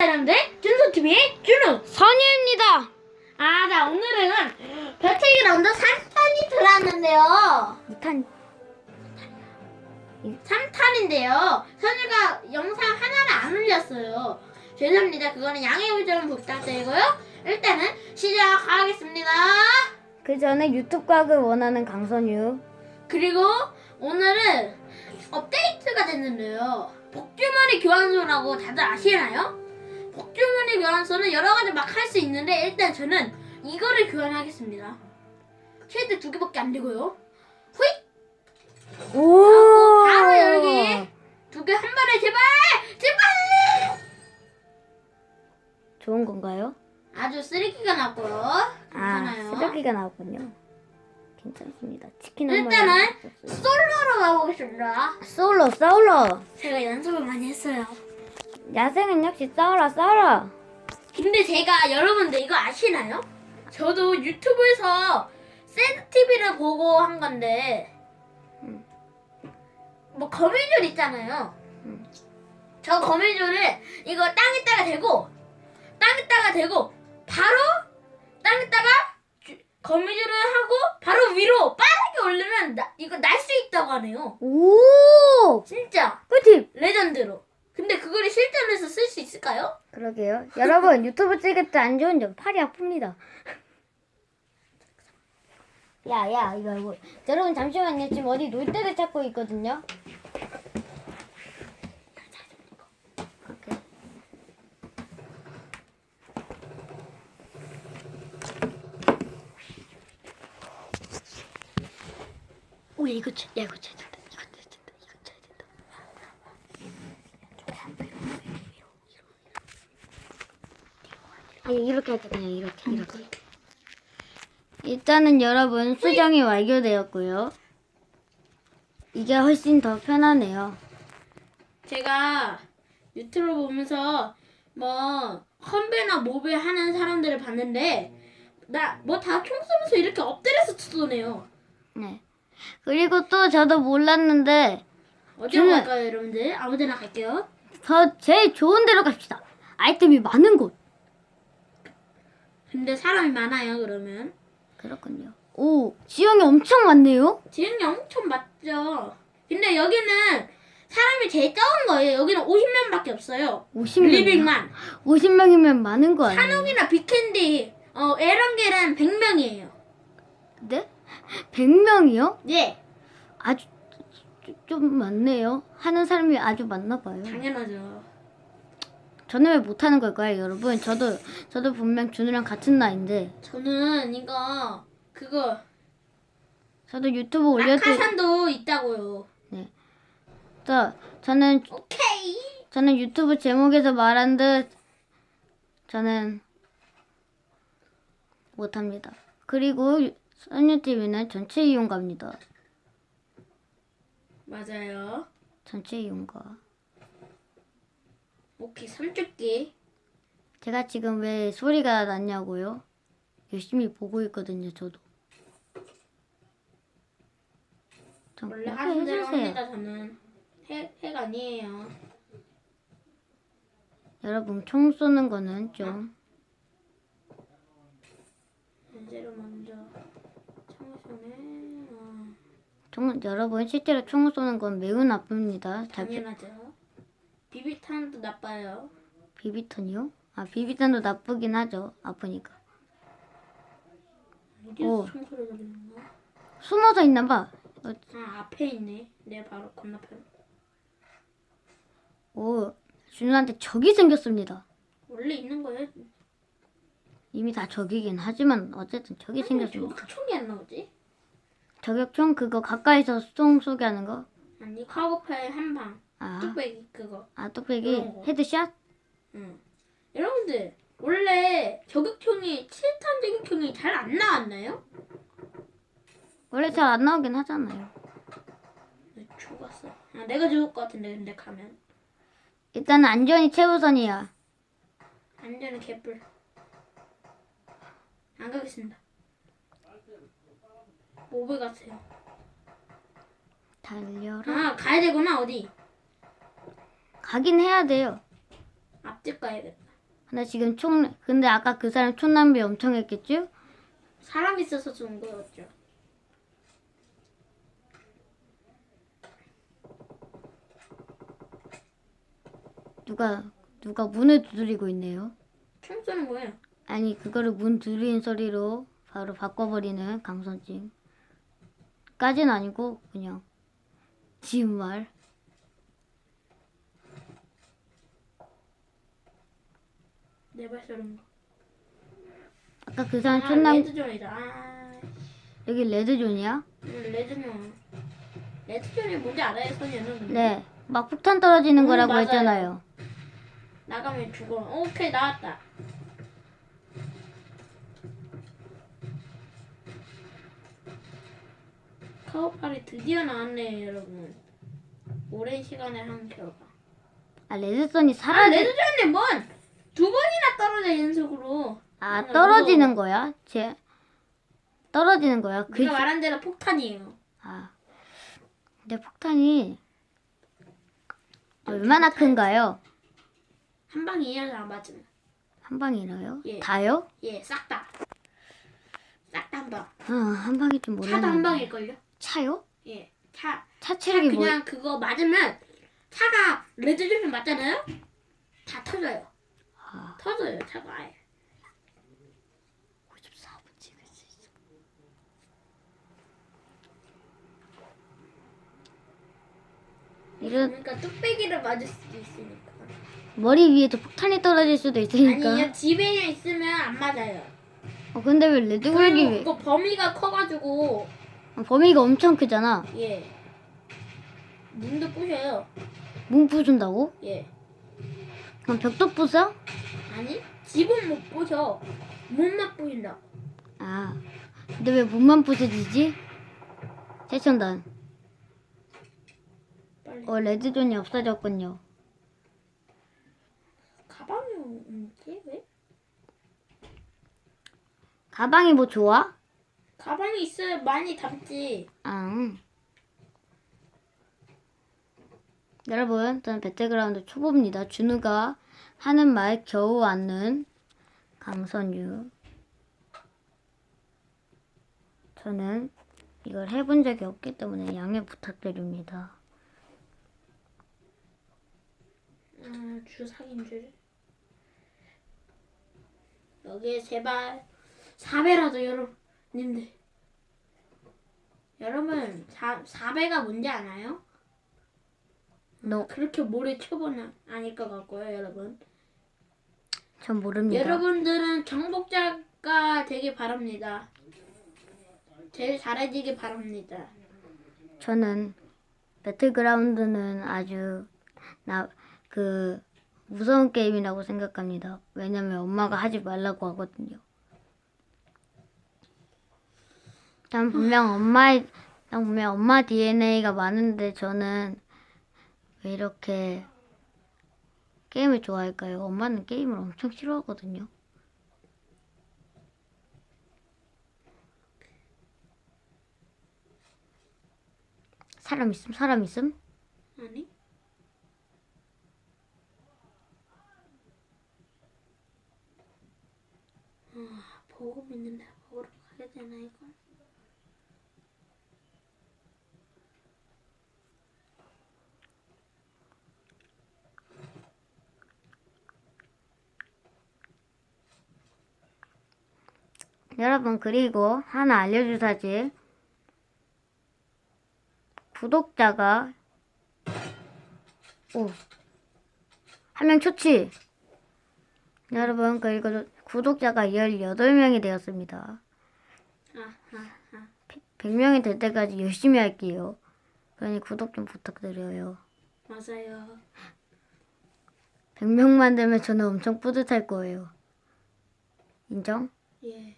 여러분들 준수TV의 준우 선유입니다. 아, 자 오늘은 배틀기 라운드 3탄이 들어왔는데요 2탄 3탄인데요 선우가 영상 하나를 안 올렸어요 죄송합니다 그거는 양해 좀 부탁드리고요 일단은 시작하겠습니다 그 전에 유튜브 각을 원하는 강선유. 그리고 오늘은 업데이트가 됐는데요. 복주머니 교환소라고 다들 아시나요? 복주머니 교환소는 여러 가지 막 할 수 있는데 일단 저는 이거를 교환하겠습니다. 최대 두 개밖에 안 되고요. 후잇! 오. 바로 열기. 두 개 한 번에 제발! 제발! 좋은 건가요? 아주 쓰레기가 났고요. 아, 괜찮아요. 쓰레기가 나왔군요. 괜찮습니다. 치킨 한 번. 일단은 솔로로 가보겠습니다. 솔로 싸울러. 제가 연습을 많이 했어요. 야생은 역시 싸워라 싸워라. 근데 제가 여러분들 이거 아시나요? 저도 유튜브에서 TV를 보고 한 건데 음. 뭐 거미줄 있잖아요. 음. 저 거미줄을 이거 땅에다가 대고 땅에다가 대고 바로 땅에다가 주- 거미줄을 하고 바로 위로 빠르게 올리면 나, 이거 날 수 있다고 하네요. 오. 진짜 꿀팁. 레전드로. 근데 그거를 실전에서 쓸 수 있을까요? 그러게요. 여러분 유튜브 찍을 때 안 좋은 점 팔이 아픕니다. 야야 이거 이거 여러분 잠시만요 지금 어디 놀 데를 찾고 있거든요. 오 이거 쳐, 야 이거 잘 된다. 이거 잘 된다. 이거 잘 된다. 아니 이렇게 할게 그냥 이렇게 이렇게. 일단은 여러분 수정이 완료되었고요. 이게 훨씬 더 편하네요. 제가 유튜브 보면서 뭐 컴배나 모배 하는 사람들을 봤는데 나 뭐 다 총 쏘면서 이렇게 엎드려서 쏘네요. 네. 그리고 또 저도 몰랐는데 어디로 저는- 갈까요, 여러분들? 아무데나 갈게요. 더 제일 좋은 데로 갑시다. 아이템이 많은 곳. 근데 사람이 많아요, 그러면. 그렇군요. 오 지형이 엄청 많네요. 지형이 엄청 많죠. 근데 여기는 사람이 제일 적은 거예요. 여기는 50명밖에 없어요. 50명. 리빙만. 50명이면 많은 거 아니에요? 산옥이나 빅캔디, 어, 에런겔은 100명이에요. 네? 100명이요? 네, 아주 좀- 좀 많네요. 하는 사람이 아주 많나 봐요. 당연하죠. 저는 왜 못하는 걸까요, 여러분? 저도 저도 분명 준우랑 같은 나이인데 저는 이거 그거 저도 유튜브 올려도 낙하산도 있다고요. 저 저는 오케이. 저는 유튜브 제목에서 말한 듯 저는 못합니다. 그리고 선유 TV는 전체 이용가입니다. 맞아요. 전체 이용가. 오케이, 삼쪽기. 제가 지금 왜 소리가 났냐고요? 열심히 보고 있거든요, 저도. 좀 원래 하는 대로 해주세요. 합니다, 저는. 해, 해가 아니에요. 여러분 총 쏘는 거는 좀 문제로 먼저 청소네. 어, 총, 여러분 실제로 총 쏘는 건 매우 나쁩니다. 잘 피- 당연하죠. 비비탄도 나빠요. 비비탄이요? 아 비비탄도 나쁘긴 하죠. 아프니까. 어디서 들리는 거야? 숨어서 있나 봐. 어, 아, 앞에 있네. 내 바로 건너편. 오 준우한테 적이 생겼습니다. 원래 있는 거예요. 이미 다 적이긴 하지만 어쨌든 적이 생겼습니다. 저 총이 안 나오지? 저격총 그거 가까이서 총 쏘게 하는 거. 아니, 카고파의 한 방. 아, 뚝배기. 아 거. 헤드샷? 응. 여러분들 원래 저격총이 7탄 저격총이 잘 안 나왔나요? 원래 잘 안 나오긴 하잖아요. 왜 죽었어. 아, 내가 죽을 것 같은데 근데 가면 일단은 안전이 최우선이야. 안전은 개뿔. 안 가겠습니다. 모브 같아요. 달려라. 아 가야 되구나 어디? 가긴 해야 돼요. 앞집 가야겠다. 근데 지금 총 근데 아까 그 사람 촌낭비 엄청 했겠죠? 사람 있어서 좋은 거였죠. 누가 누가 문을 두드리고 있네요. 총 쏘는 거예요. 아니 그거를 문 두드리는 소리로 바로 바꿔버리는 강선진. 까진 아니고 그냥 지은 말. 쏘는 거. 아까 그 사람 아, 촌낭 레드존이다. 아, 여기 레드존이야? 음, 레드존. 레드존이 뭔지 알아요, 소녀는? 근데? 네. 막 폭탄 떨어지는 음, 거라고 맞아요. 했잖아요. 나가면 죽어. 오케이, 나왔다. 카우팔이 드디어 나왔네요, 여러분. 오랜 시간에 한 결과. 아 레드선이 아, 사라지. 레드존이 뭔! 두 번이나 떨어져, 연속으로. 아 아, 떨어지는 거야? 제 떨어지는 거야? 그 네가 말한 대로 폭탄이에요. 아. 근데 폭탄이 얼마나 큰가요? 한 방이에요, 안 맞으면. 한 방이라요? 예. 다요? 예, 싹 다. 싹 다 한 방. 아, 한 방이 좀 모르겠네. 차도 한 방일걸요? 차요? 예, 차. 차차 체력이 뭐? 그냥 그거 맞으면 차가 레드존이 맞잖아요? 다 터져요. 아, 터져요, 차가 아예. 54분 찍을 수 있어. 이런 그러니까 뚝배기를 맞을 수도 있으니까. 머리 위에도 폭탄이 떨어질 수도 있으니까. 아니요, 집에 있으면 안 맞아요. 어, 근데 왜 레드골기 그리고 왜? 그거 범위가 커가지고 어, 범위가 엄청 크잖아. 예. 문도 부셔요. 문 부순다고? 예. 그럼 벽도 부숴? 아니 집은 못 부셔. 문만 부신다. 아, 근데 왜 문만 부서지지? 최첨단. 빨리. 어, 레드존이 없어졌군요. 가방이 없지 왜? 가방이 뭐 좋아? 가방이 있어야 많이 담지. 아. 음. 여러분, 저는 배틀그라운드 초보입니다. 준우가 하는 말 겨우 않는 강선유. 저는 이걸 해본 적이 없기 때문에 양해 부탁드립니다. 아, 주사긴 줄. 여기에 제발 4배라도 여러분님들. 여러분 4, 4배가 뭔지 아나요? 너, 그렇게 모래 쳐보는 아닐 것 같고요, 여러분. 전 모릅니다. 여러분들은 정복자가 되길 바랍니다. 제일 잘해지길 바랍니다. 저는 배틀그라운드는 아주 나 그 무서운 게임이라고 생각합니다. 왜냐면 엄마가 하지 말라고 하거든요. 난 분명 엄마의 난 분명 엄마 DNA가 많은데 저는 왜 이렇게 게임을 좋아할까요? 엄마는 게임을 엄청 싫어하거든요. 사람 있음 사람 있음 아니? 아, 보급 있는데 보러 가야 되나 이거? 여러분 그리고 하나 알려줄 사실 구독자가 오 한 명 초치 여러분 그리고 구독자가 18명이 되었습니다 아, 아, 아. 100명이 될 때까지 열심히 할게요 그러니 구독 좀 부탁드려요 맞아요. 100명만 되면 저는 엄청 뿌듯할 거예요 인정? 예.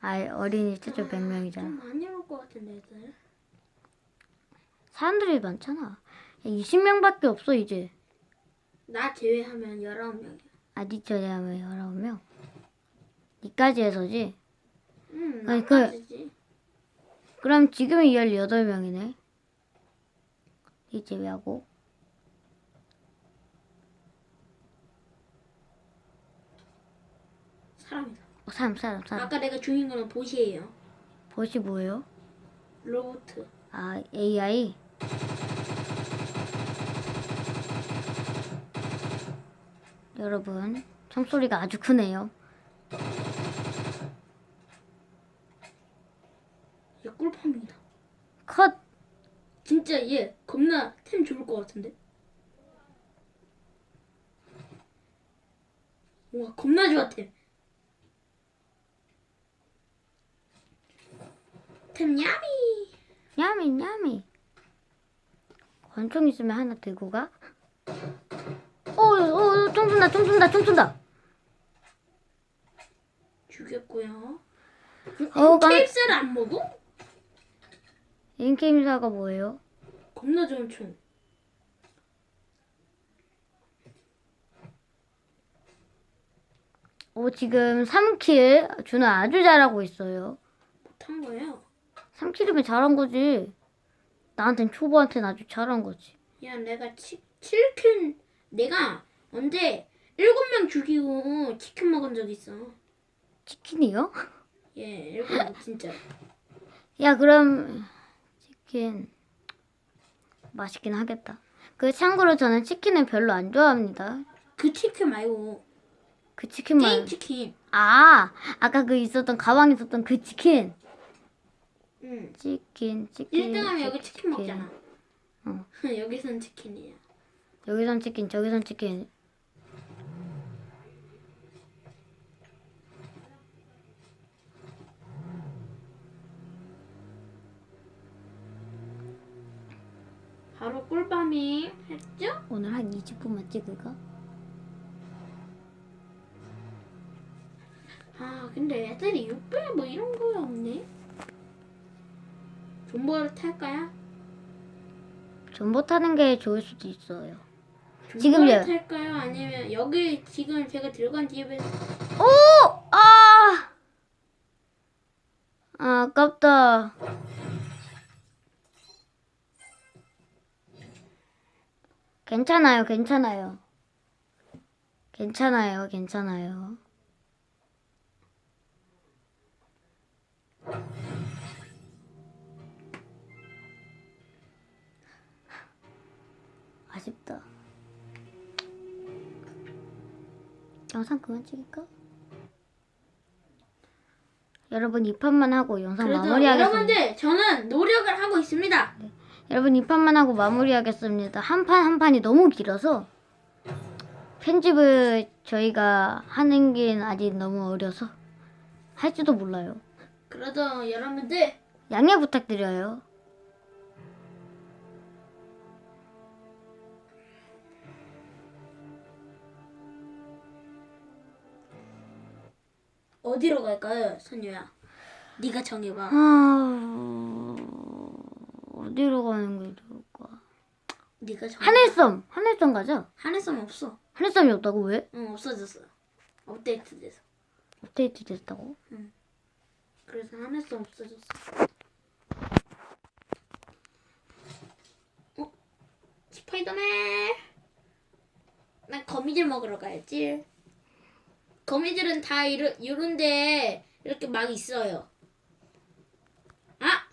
아 어린이 최초 좀 100명이잖아. 많이 올 것 같은데 애들. 사람들이 많잖아. 20명밖에 없어 이제. 나 제외하면 19명이야. 아니 저래하면 19명? 니까지 해서지? 응, 아니, 그- 나까지지. 그럼 지금이 18명이네. 이 제외하고 사람이다. 어, 사람 사람 사람. 아까 내가 주인 거는 보시예요. 벗이 뭐예요? 로봇. 아 AI. 여러분 총소리가 아주 크네요. 얘 꿀밤이다. 컷. 진짜 얘 겁나 템 좋을 것 같은데. 와 겁나 좋아 템. 템 야미. 야미 야미. 권총 있으면 하나 들고 가. 오 오 총 쏜다 총 쏜다 총 쏜다. 죽였고요. 어우, 깜- 케이스를 안 먹어? 인게임사가 뭐예요? 겁나 좋은 총. 오 지금 3킬 준호 아주 잘하고 있어요. 못한 거예요. 3킬이면 잘한 거지. 나한텐 초보한테는 아주 잘한 거지. 야 내가 치, 7킬 내가 언제 7명 죽이고 치킨 먹은 적 있어. 치킨이요? 예, 7명 진짜. 야 그럼 치킨 맛있긴 하겠다. 그 참고로 저는 치킨을 별로 안 좋아합니다. 그 치킨 말고 그 치킨만 게임 치킨. 아 아까 그 있었던 가방에 있었던 그 치킨 응. 치킨 치킨 1등하면 여기 치킨 먹잖아. 어. 여기선 치킨이야. 여기선 치킨 저기선 치킨 바로 꿀밤이 했죠? 오늘 한 20분만 찍을까? 아 근데 애들이 6배 뭐 이런 거 없네. 존버를 탈까요? 전보 타는 게 좋을 수도 있어요. 지금 존버를 예. 탈까요? 아니면 여기 지금 제가 들어간 집에 오! 아! 아, 아깝다. 괜찮아요, 괜찮아요. 괜찮아요, 괜찮아요. 아쉽다. 영상 그만 찍을까? 여러분 이 판만 하고 영상 그래도 마무리하겠습니다. 여러분들 저는 노력을 하고 있습니다. 여러분 이 판만 하고 마무리하겠습니다. 한 판 한 판이 너무 길어서 편집을 저희가 하는 게 아직 너무 어려서 할지도 몰라요. 그래도 여러분들 양해 부탁드려요. 어디로 갈까요, 선유야? 네가 정해봐. 아... 어디로 가는 게 좋을까? 네가 정해. 하늘섬! 하늘섬 가자. 하늘섬 없어. 하늘섬이 없다고 왜? 응 없어졌어. 업데이트돼서. 업데이트 됐다고? 그래서 하늘섬 없어졌어. 어? 스파이더맨. 난 거미줄 먹으러 가야지. 거미줄은 다 이런 이런데 이렇게 막 있어요. 아,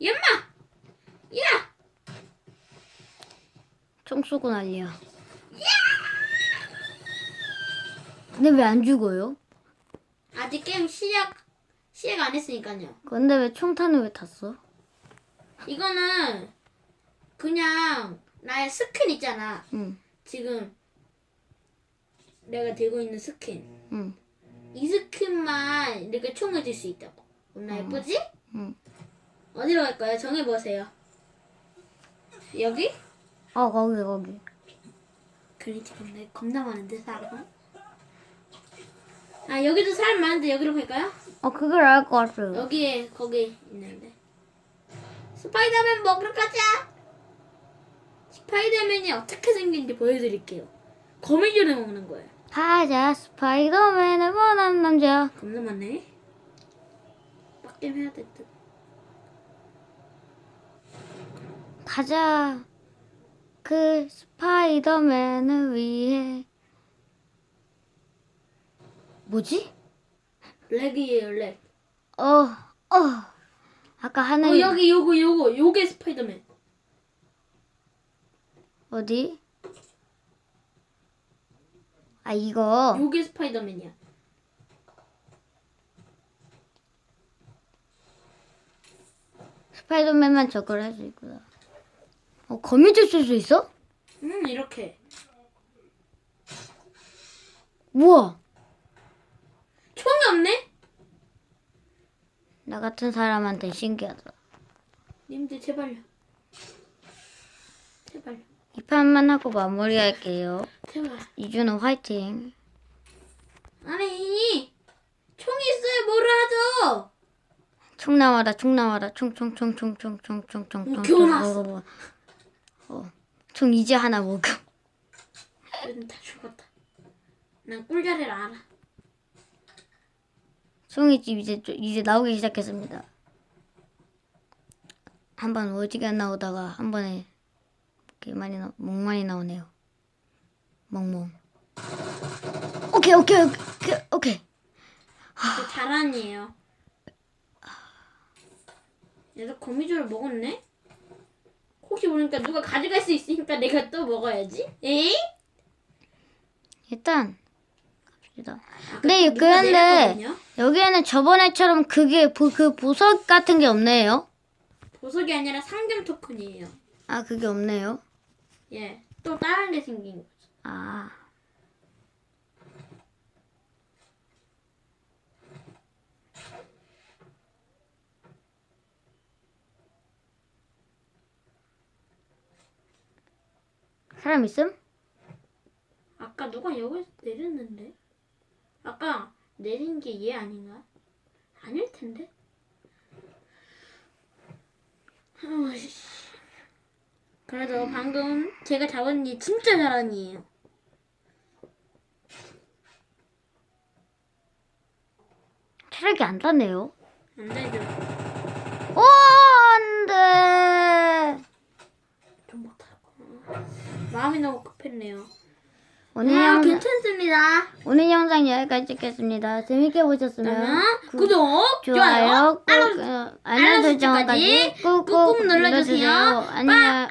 엄마, 야, 총 쏘고 난리야. 근데 왜 안 죽어요? 아직 게임 시작 시작 안 했으니까요. 근데 왜 총탄을 왜 탔어? 이거는 그냥 나의 스킨 있잖아. 응, 지금 내가 들고 있는 스킨. 응, 이 스킨만 이렇게 총을 들수 있다고. 얼마나 예쁘지? 응. 어디로 갈까요? 정해보세요. 여기? 어, 거기, 거기. 그래 지금 내 겁나 많은데 사람. 아 여기도 사람 많은데 여기로 갈까요? 어, 그걸 알 것 같아요. 여기에 거기 있는데. 스파이더맨 먹으러 가자. 스파이더맨이 어떻게 생긴지 보여드릴게요. 거미줄을 먹는 거예요. 가자, 스파이더맨을 원하는 남자. 겁나 많네. 빡겜 해야 될 듯. 가자. 그 스파이더맨을 위해. 뭐지? 렉이에요 렉. 어, 어. 아까 하늘 어 여기 요거 요거 요게 스파이더맨. 어디? 아 이거 요게 스파이더맨이야. 스파이더맨만 저걸 할 수 있구나. 어 거미줄 쓸 수 있어? 음 이렇게. 우와. 총이 없네? 나 같은 사람한테 신기하다. 님들 제발요. 제발요. 이 판만 하고 마무리할게요. 제발. 이준호 화이팅. 아니 총 있어야 뭐를 하죠? 총 나와라 총 나와라 총 총 총 총 총 총 총총총 겨우 나왔어. 뭐, 뭐, 뭐. 어, 총, 이제 하나 먹음. 다 죽었다. 난 꿀자리를 알아. 송이집 이제 이제 나오기 시작했습니다. 한 번 오지게 나오다가 한 번에 이렇게 많이 나멍 많이 나오네요. 멍멍. 오케이 오케이 오케이 오케이. 저 자란이에요. 얘도 거미줄을 먹었네? 혹시 모르니까 누가 가져갈 수 있으니까 내가 또 먹어야지. 에이? 일단 갑시다. 아까 네, 누가 그런데 내렸거든요? 여기에는 저번에처럼 그게 보, 그 보석 같은 게 없네요. 보석이 아니라 상점 토큰이에요. 아 그게 없네요. 예. 또 다른 게 생긴 거지. 아. 사람 있음? 아까 누가 여기서 내렸는데? 아까 내린 게 얘 아닌가? 아닐 텐데? 어이씨. 그래도 방금 제가 잡은 이 진짜 자란이에요. 체력이 안 닿네요. 안 되죠. 오, 안 돼. 좀 못하고. 마음이 너무 급했네요. 오늘 아, 영상, 괜찮습니다. 오늘 영상 여기까지 찍겠습니다. 재밌게 보셨으면 구- 구독, 좋아요, 좋아요, 꼭 알람, 어, 알람 설정까지 설정까지 꾹꾹 꾹꾹 눌러주세요. 눌러주세요. 안녕. 안녕.